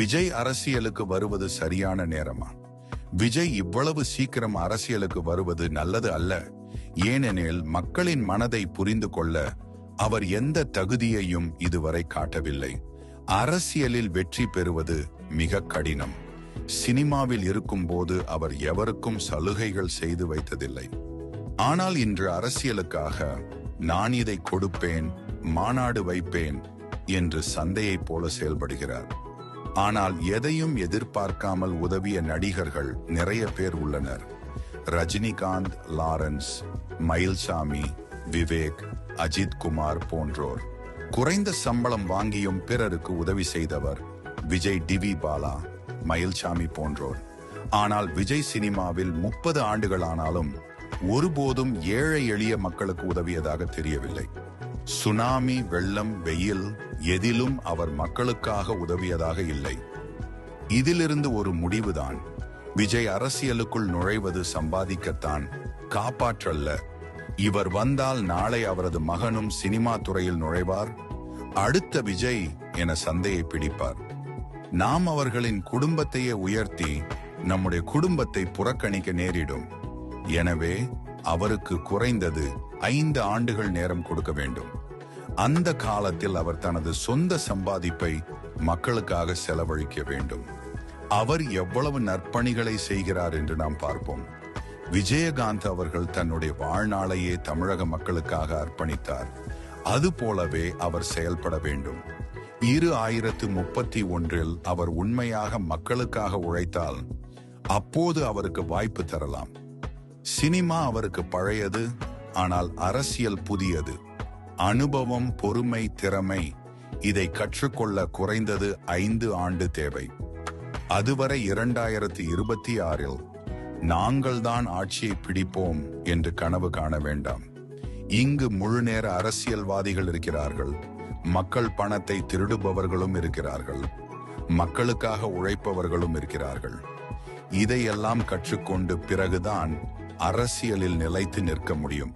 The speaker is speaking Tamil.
விஜய் அரசியலுக்கு வருவது சரியான நேரமா? விஜய் இவ்வளவு சீக்கிரம் அரசியலுக்கு வருவது நல்லது அல்ல. ஏனெனில் மக்களின் மனதை புரிந்து கொள்ள அவர் எந்த தகுதியையும் இதுவரை காட்டவில்லை. அரசியலில் வெற்றி பெறுவது மிக கடினம். சினிமாவில் இருக்கும்போது அவர் எவருக்கும் சலுகைகள் செய்து வைத்ததில்லை. ஆனால் இன்று அரசியலுக்காக நான் இதை கொடுப்பேன் மாநாடு வைப்பேன் என்று சந்தையைப் போல செயல்படுகிறார். ஆனால் எதையும் எதிர்பார்க்காமல் உதவிய நடிகர்கள் நிறைய பேர் உள்ளனர். ரஜினிகாந்த் லாரன்ஸ் மயில்சாமி விவேக் அஜித் குமார் போன்றோர். குறைந்த சம்பளம் வாங்கியும் பிறருக்கு உதவி செய்தவர் விஜய் டிவி பாலா மயில்சாமி போன்றோர். ஆனால் விஜய் சினிமாவில் முப்பது ஆண்டுகள் ஆனாலும் ஒருபோதும் ஏழை எளிய மக்களுக்கு உதவியதாக தெரியவில்லை. சுனாமி வெள்ளம் வெயில் எதிலும் அவர் மக்களுக்காக உதவியதாக இல்லை. இதிலிருந்து ஒரு முடிவுதான். விஜய் அரசியலுக்குள் நுழைவது சம்பாதிக்கத்தான். காப்பாற்றல்ல. இவர் வந்தால் நாளை அவரது மகனும் சினிமா துறையில் நுழைவார். அடுத்த விஜய் என சந்தையை பிடிப்பார். நாம் அவர்களின் குடும்பத்தையே உயர்த்தி நம்முடைய குடும்பத்தை புறக்கணிக்க நேரிடும். எனவே அவருக்கு குறைந்தது ஐந்து ஆண்டுகள் நேரம் கொடுக்க வேண்டும். அந்த காலத்தில் அவர் தனது சொந்த சம்பாதிப்பை மக்களுக்காக செலவழிக்க வேண்டும். அவர் எவ்வளவு நற்பணிகளை செய்கிறார் என்று நாம் பார்ப்போம். விஜயகாந்த் அவர்கள் தன்னுடைய வாழ்நாளையே தமிழக மக்களுக்காக அர்ப்பணித்தார். அதுபோலவே அவர் செயல்பட வேண்டும். இரு ஆயிரத்து முப்பத்தி ஒன்றில் அவர் உண்மையாக மக்களுக்காக உழைத்தால் அப்போது அவருக்கு வாய்ப்பு தரலாம். சினிமா அவருக்கு பழையது ஆனால் அரசியல் புதியது. அனுபவம் பொறுமை திறமை இதை கற்றுக்கொள்ள குறைந்தது ஐந்து ஆண்டு தேவை. அதுவரை இரண்டாயிரத்தி இருபத்தி ஆறில் நாங்கள்தான் ஆட்சியை பிடிப்போம் என்று கனவு காண வேண்டாம். இங்கு முழுநேர அரசியல்வாதிகள் இருக்கிறார்கள். மக்கள் பணத்தை திருடுபவர்களும் இருக்கிறார்கள். மக்களுக்காக உழைப்பவர்களும் இருக்கிறார்கள். இதையெல்லாம் கற்றுக்கொண்டு பிறகுதான் அரசியலில் நிலைத்து நிற்க முடியும்.